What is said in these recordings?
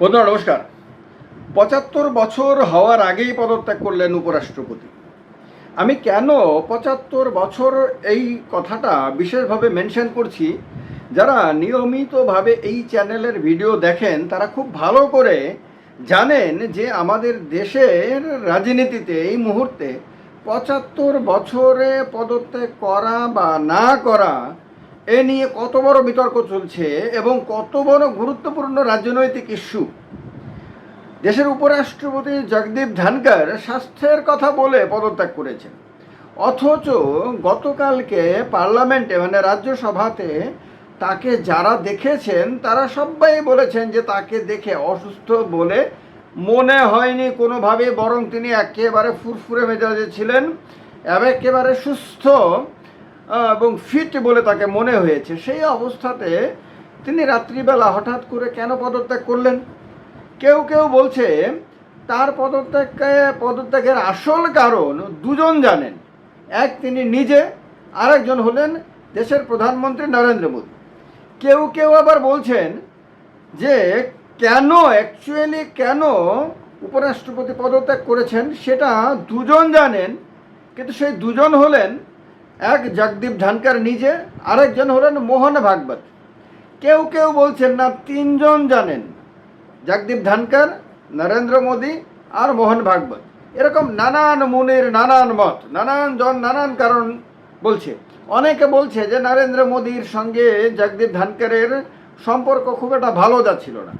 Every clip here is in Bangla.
বন্ধুরা, নমস্কার। পঁচাত্তর বছর হওয়ার আগেই পদত্যাগ করলেন উপরাষ্ট্রপতি। আমি কেন পঁচাত্তর বছর এই কথাটা বিশেষভাবে মেনশন করছি? যারা নিয়মিতভাবে এই চ্যানেলের ভিডিও দেখেন, তারা খুব ভালো করে জানেন যে আমাদের দেশের রাজনীতিতে এই মুহূর্তে পঁচাত্তর বছরে পদত্যাগ করা বা না করা এ নিয়ে কত বড় বিতর্ক চলছে এবং কত বড় গুরুত্বপূর্ণ রাজনৈতিক ইস্যু। দেশের উপরাষ্ট্রপতি জগদীপ ধনকর স্বাস্থ্যের কথা বলে পদত্যাগ করেছেন। অথচ গতকালকে পার্লামেন্টে মানে রাজ্যসভাতে তাকে যারা দেখেছেন, তারা সবাই বলেছেন যে তাকে দেখে অসুস্থ বলে মনে হয়নি কোনোভাবে বরং তিনি একেবারে ফুরফুরে মেজাজে ছিলেন, একেবারে সুস্থ। এবং ফিট বলে তাকে মনে হয়েছে। সেই অবস্থাতে তিনি রাত্রিবেলা হঠাৎ করে কেন পদত্যাগ করলেন? কেউ কেউ বলছে, তার পদত্যাগকে, পদত্যাগের আসল কারণ দুজন জানেন। এক তিনি নিজে, আরেকজন হলেন দেশের প্রধানমন্ত্রী নরেন্দ্র মোদী। কেউ কেউ আবার বলছেন যে, কেন অ্যাকচুয়ালি কেন উপরাষ্ট্রপতি পদত্যাগ করেছেন সেটা দুজন জানেন, কিন্তু সেই দুজন হলেন এক জগদীপ ধনকর নিজে, আরেকজন হলেন মোহন ভাগবত। কেউ কেউ বলছেন না, তিনজন জানেন, জগদীপ ধনকর, নরেন্দ্র মোদী আর মোহন ভাগবত। এরকম নানান মুনির, নানান মত, নানান জন, নানান কারণ বলছে। অনেকে বলছে যে নরেন্দ্র মোদীর সঙ্গে জগদীপ ধনকরের সম্পর্ক খুব একটা ভালো যাচ্ছিল না।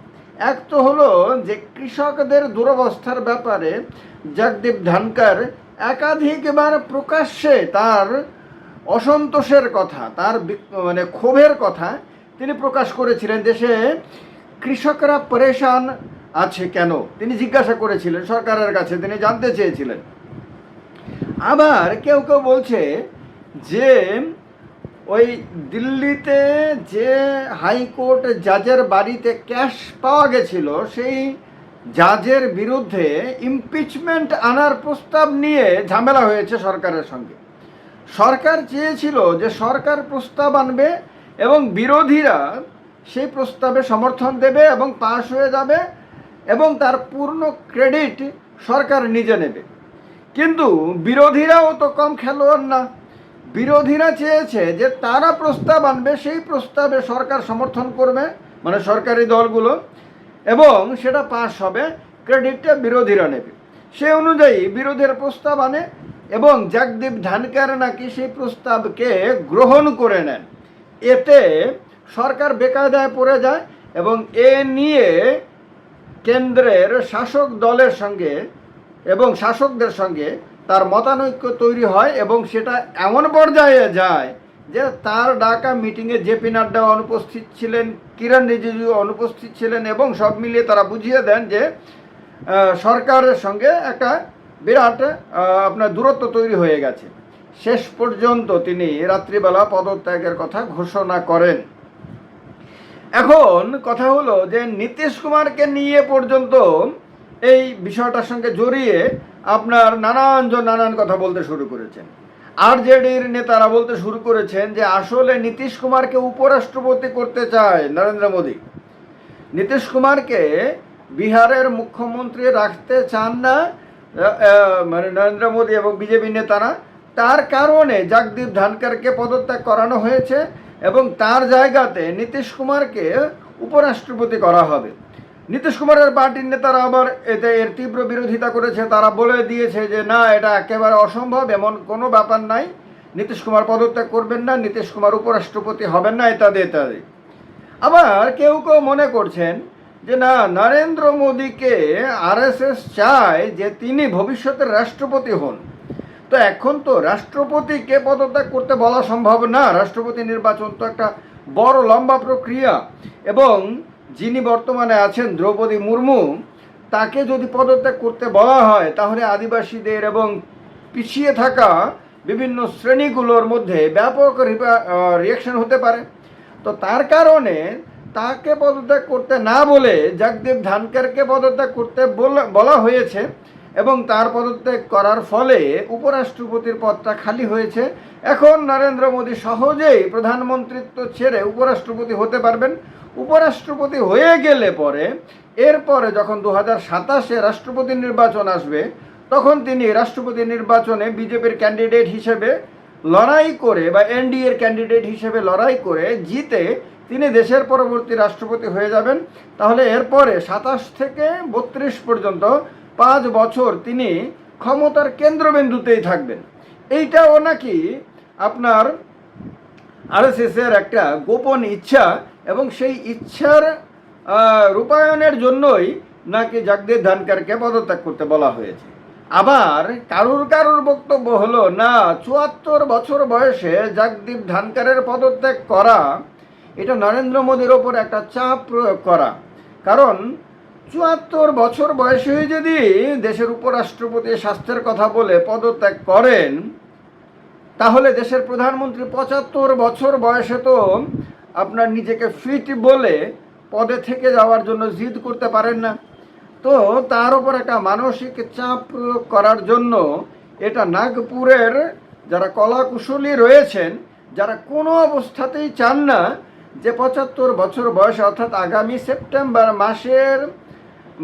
এক তো হলো যে কৃষকদের দুরবস্থার ব্যাপারে জগদীপ ধনকর একাধিকবার প্রকাশ্যে তার অসন্তোষের কথা, তার মানে ক্ষোভের কথা তিনি প্রকাশ করেছিলেন দেশে কৃষকরা পরেশান আছে কেন? তিনি জিজ্ঞাসা করেছিলেন, সরকারের কাছে তিনি জানতে চেয়েছিলেন। আবার কেউ কেউ বলছে যে ওই দিল্লিতে যে হাইকোর্ট জাজের বাড়িতে ক্যাশ পাওয়া গেছিল, সেই জাজের বিরুদ্ধে ইমপিচমেন্ট আনার প্রস্তাব নিয়ে ঝামেলা হয়েছে সরকারের সঙ্গে। সরকার চেয়েছিল যে সরকার প্রস্তাব আনবে এবং বিরোধীরা সেই প্রস্তাবে সমর্থন দেবে এবং পাশ হয়ে যাবে এবং তার পূর্ণ ক্রেডিট সরকার নিজে নেবে। কিন্তু বিরোধীরাও তো কম খেলোয়াড় না। বিরোধীরা চেয়েছে যে তারা প্রস্তাব আনবে, সেই প্রস্তাবে সরকার সমর্থন করবে মানে সরকারি দলগুলো, এবং সেটা পাশ হবে, ক্রেডিটটা বিরোধীরা নেবে। সে অনুযায়ী বিরোধীরা প্রস্তাব আনে এবং জগদীপ ধনকর নাকি সেই প্রস্তাবকে গ্রহণ করে নেন। এতে সরকার বেকায়দায় পড়ে যায় এবং এ নিয়ে কেন্দ্রের শাসক দলের সঙ্গে এবং শাসকদের সঙ্গে তার মতানৈক্য তৈরি হয় এবং সেটা এমন পর্যায়ে যায় যে তার ডাকা মিটিংয়ে জেপি নাড্ডা অনুপস্থিত ছিলেন, কিরণ রিজিজু অনুপস্থিত ছিলেন এবং সব মিলিয়ে তারা বুঝিয়ে দেন যে সরকারের সঙ্গে একটা বিরাট আপনার দূরত্ব তৈরি হয়ে গেছে। শেষ পর্যন্ত তিনি রাত্রিবেলা পদত্যাগের কথা ঘোষণা করেন। এখন কথা হলো যে নীতিশ কুমারকে নিয়ে পর্যন্ত এই বিষয়টার সঙ্গে জড়িয়ে আপনার নানানজন নানান কথা বলতে শুরু করেছেন। আরজেডির নেতারা বলতে শুরু করেছেন যে আসলে নীতিশ কুমারকে উপরাষ্ট্রপতি করতে চায় নরেন্দ্র মোদী। নীতিশ কুমারকে বিহারের মুখ্যমন্ত্রী রাখতে চান না মানে নরেন্দ্র মোদী এবং বিজেপি নেতারা, তার কারণে জগদীপ ধানকারকে পদত্যাগ করানো হয়েছে এবং তার জায়গাতে নীতিশ কুমারকে উপরাষ্ট্রপতি করা হবে। নীতিশ কুমারের পার্টির নেতারা আবার এতে এর তীব্র বিরোধিতা করেছে। তারা বলে দিয়েছে যে, না, এটা একেবারে অসম্ভব, এমন কোনো ব্যাপার নাই। নীতিশ কুমার পদত্যাগ করবেন না, নীতিশ কুমার উপরাষ্ট্রপতি হবেন না ইত্যাদি ইত্যাদি আবার কেউ কেউ মনে করছেন যে না, নরেন্দ্র মোদীকে আরএসএস চায় যে তিনি ভবিষ্যতের রাষ্ট্রপতি হন। তো এখন তো রাষ্ট্রপতিকে পদত্যাগ করতে বলা সম্ভব না। রাষ্ট্রপতি নির্বাচন তো একটা বড় লম্বা প্রক্রিয়া। এবং যিনি বর্তমানে আছেন দ্রৌপদী মুর্মু, তাকে যদি পদত্যাগ করতে বলা হয়, তাহলে আদিবাসীদের এবং পিছিয়ে থাকা বিভিন্ন শ্রেণীগুলোর মধ্যে ব্যাপক রিয়াকশন হতে পারে। তো তার কারণে তাকে পদত্যাগ করতে না বলে জগদীপ ধনকরকে পদত্যাগ করতে বলা- হয়েছে এবং তার পদত্যাগ করার ফলে উপরাষ্ট্রপতির পদটা খালি হয়েছে। এখন নরেন্দ্র মোদী সহজেই প্রধানমন্ত্রিত্ব ছেড়ে উপরাষ্ট্রপতি হতে পারবেন। উপরাষ্ট্রপতি হয়ে গেলে পরে, এরপরে যখন দু হাজার সাতাশে রাষ্ট্রপতি নির্বাচন আসবে, তখন তিনি রাষ্ট্রপতি নির্বাচনে বিজেপির ক্যান্ডিডেট হিসেবে লড়াই করে বা এনডিএর ক্যান্ডিডেট হিসেবে লড়াই করে জিতে তিনি দেশের পরবর্তী রাষ্ট্রপতি হয়ে যাবেন। তাহলে এরপরে সাতাশ থেকে বত্রিশ পর্যন্ত পাঁচ বছর তিনি ক্ষমতার কেন্দ্রবিন্দুতেই থাকবেন। এইটাও নাকি আপনার আরএসএস এর একটা গোপন ইচ্ছা এবং সেই ইচ্ছার আহ, রূপায়ণের জন্যই নাকি জগদীপ ধানকারকে পদত্যাগ করতে বলা হয়েছে। আবার কারুর কারুর বক্তব্য হলো না চুয়াত্তর বছর বয়সে জগদীপ ধানকারের পদত্যাগ করা এটা নরেন্দ্র মোদীর ওপর একটা চাপ প্রয়োগ করা। কারণ চুয়াত্তর বছর বয়সে যদি দেশের উপরাষ্ট্রপতি স্বাস্থ্যের কথা বলে পদত্যাগ করেন, তাহলে দেশের প্রধানমন্ত্রী পঁচাত্তর বছর বয়সে তো আপনার নিজেকে ফিট বলে পদে থেকে যাওয়ার জন্য জিদ করতে পারেন না। তো তার উপর একটা মানসিক চাপ প্রয়োগ করার জন্য এটা নাগপুরের যারা কলাকুশলী রয়েছেন, যারা কোনো অবস্থাতেই চান না যে পঁচাত্তর বছর বয়সে, অর্থাৎ আগামী সেপ্টেম্বর মাসের,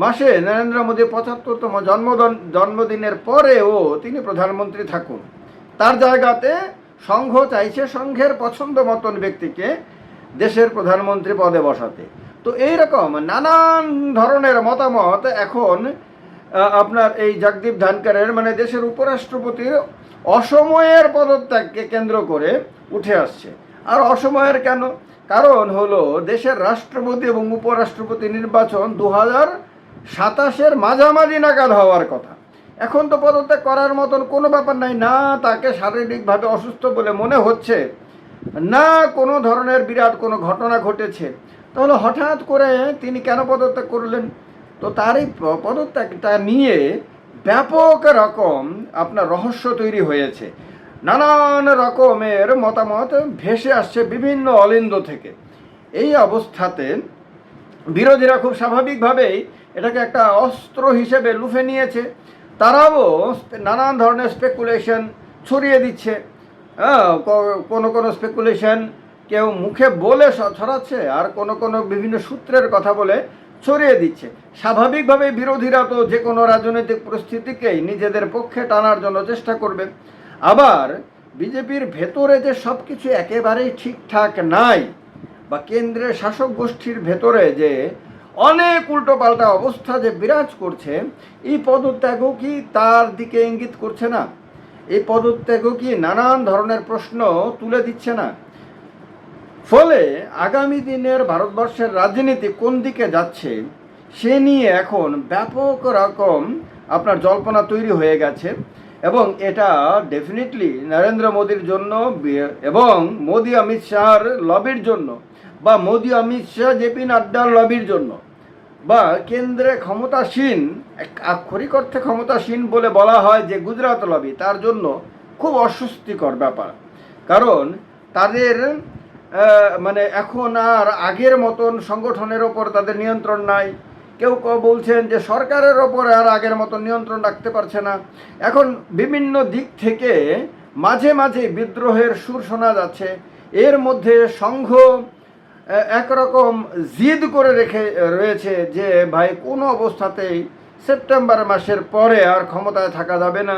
মাসে নরেন্দ্র মোদী পঁচাত্তরতম জন্মদিন, জন্মদিনের পরেও তিনি প্রধানমন্ত্রী থাকুন। তার জায়গাতে সংঘ চাইছে সংঘের পছন্দ মতন ব্যক্তিকে দেশের প্রধানমন্ত্রী পদে বসাতে। তো এইরকম নানান ধরনের মতামত এখন আপনার এই জগদীপ ধানকারের মানে দেশের উপরাষ্ট্রপতির অসময়ের পদত্যাগকে কেন্দ্র করে উঠে আসছে। আর অসময়ের কেন? কারণ হলো দেশের রাষ্ট্রপতি এবং উপরাষ্ট্রপতি নির্বাচন দু হাজার সাতাশের মাঝামাঝি নাগাদ হওয়ার কথা। এখন তো পদত্যাগ করার মতন কোনো ব্যাপার নাই, না তাকে শারীরিকভাবে অসুস্থ বলে মনে হচ্ছে, না কোনো ধরনের বিরাট কোনো ঘটনা ঘটেছে। তাহলে হঠাৎ করে তিনি কেন পদত্যাগ করলেন? তো তার এই পদত্যাগটা নিয়ে ব্যাপক রকম আপনার রহস্য তৈরি হয়েছে। নানান রকমের মতামত ভেসে আসছে বিভিন্ন অলিন্দ থেকে। এই অবস্থাতে বিরোধীরা খুব স্বাভাবিকভাবেই এটাকে একটা অস্ত্র হিসেবে লুফে নিয়েছে। তারাও নানান ধরনের স্পেকুলেশন ছড়িয়ে দিচ্ছে। হ্যাঁ, কোনো কোনো স্পেকুলেশন কেউ মুখে বলে ছড়াচ্ছে আর কোনো কোনো বিভিন্ন সূত্রের কথা বলে ছড়িয়ে দিচ্ছে। স্বাভাবিকভাবে বিরোধীরা তো যে কোনো রাজনৈতিক পরিস্থিতিকেই নিজেদের পক্ষে টানার জন্য চেষ্টা করবে। আবার বিজেপির ভেতরে যে সব কিছু একেবারেই ঠিকঠাক নাই, বা কেন্দ্রের শাসক গোষ্ঠীর ভেতরে যে অনেক উল্টোপাল্টা অবস্থা যে বিরাজ করছে, এই পদত্যাগও কি তার দিকে ইঙ্গিত করছে না? এই পদত্যাগও কি নানান ধরনের প্রশ্ন তুলে দিচ্ছে না? ফলে আগামী দিনের ভারতবর্ষের রাজনীতি কোন দিকে যাচ্ছে, সে নিয়ে এখন ব্যাপক রকম আপনার জল্পনা তৈরি হয়ে গেছে। এবং এটা ডেফিনেটলি নরেন্দ্র মোদীর জন্য, এবং মোদী অমিত শাহর লবির জন্য, বা মোদী অমিত শাহ জেপি নাড্ডার লবির জন্য, বা কেন্দ্রে ক্ষমতাসীন, এক আক্ষরিক অর্থে ক্ষমতাসীন বলে বলা হয় যে গুজরাট লবি তার জন্য খুব অস্বস্তিকর ব্যাপার। কারণ তাদের মানে এখন আর আগের মতন সংগঠনের ওপর তাদের নিয়ন্ত্রণ নাই। কেউ বলছেন যে সরকারের ওপরে আর আগের মতো নিয়ন্ত্রণ রাখতে পারছে না। এখন বিভিন্ন দিক থেকে মাঝে মাঝে বিদ্রোহের সুর শোনা যাচ্ছে। এর মধ্যে সংঘ একরকম জিদ করে রেখে রয়েছে যে, ভাই, কোনো অবস্থাতেই সেপ্টেম্বর মাসের পরে আর ক্ষমতায় থাকা যাবে না।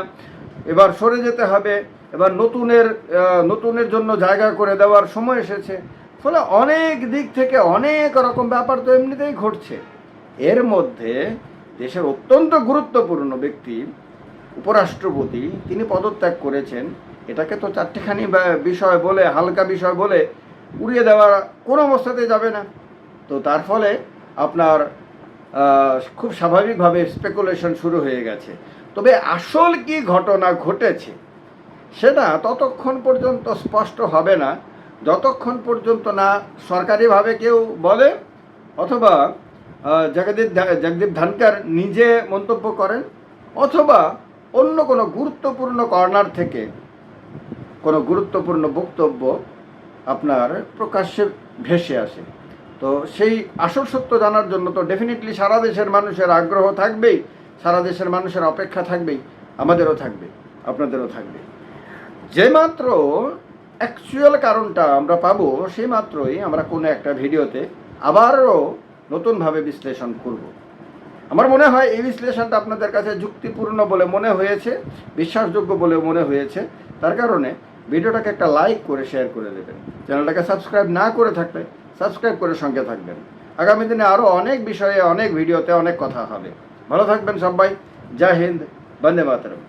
এবার সরে যেতে হবে। এবার নতুনের নতুনের জন্য জায়গা করে দেওয়ার সময় এসেছে। ফলে অনেক দিক থেকে অনেক রকম ব্যাপার তো এমনিতেই ঘটছে। এর মধ্যে দেশের অত্যন্ত গুরুত্বপূর্ণ ব্যক্তি, উপরাষ্ট্রপতি, তিনি পদত্যাগ করেছেন। এটাকে তো চারটেখানি বিষয় বলে, হালকা বিষয় বলে উড়িয়ে দেওয়া কোনো অবস্থাতে যাবে না। তো তার ফলে আপনার খুব স্বাভাবিকভাবে স্পেকুলেশন শুরু হয়ে গেছে। তবে আসল কি ঘটনা ঘটেছে, সেটা ততক্ষণ পর্যন্ত স্পষ্ট হবে না। যতক্ষণ পর্যন্ত না সরকারিভাবে কেউ বলে, অথবা জগদীপ জগদীপ ধানকার নিজে মন্তব্য করেন, অথবা অন্য কোনো গুরুত্বপূর্ণ কর্নার থেকে কোনো গুরুত্বপূর্ণ বক্তব্য আপনার প্রকাশ্যে ভেসে আসে। তো সেই আসল সত্য জানার জন্য তো ডেফিনেটলি সারা দেশের মানুষের আগ্রহ থাকবেই, সারা দেশের মানুষের অপেক্ষা থাকবেই, আমাদেরও থাকবে, আপনাদেরও থাকবে। যে মাত্র অ্যাকচুয়াল কারণটা আমরা পাবো, সেই মাত্রই আমরা কোনো একটা ভিডিওতে আবারও নতুনভাবে বিশ্লেষণ করব। আমার মনে হয় এই বিশ্লেষণটা আপনাদের কাছে যুক্তিপূর্ণ বলে মনে হয়েছে, বিশ্বাসযোগ্য বলে মনে হয়েছে। তার কারণে ভিডিওটাকে একটা লাইক করে শেয়ার করে দেবেন। চ্যানেলটাকে সাবস্ক্রাইব না করে থাকলে সাবস্ক্রাইব করে সঙ্গে থাকবেন। আগামী দিনে আরও অনেক বিষয়ে, অনেক ভিডিওতে অনেক কথা হবে। ভালো থাকবেন সবাই। জয় হিন্দ। বন্দে মাতরম।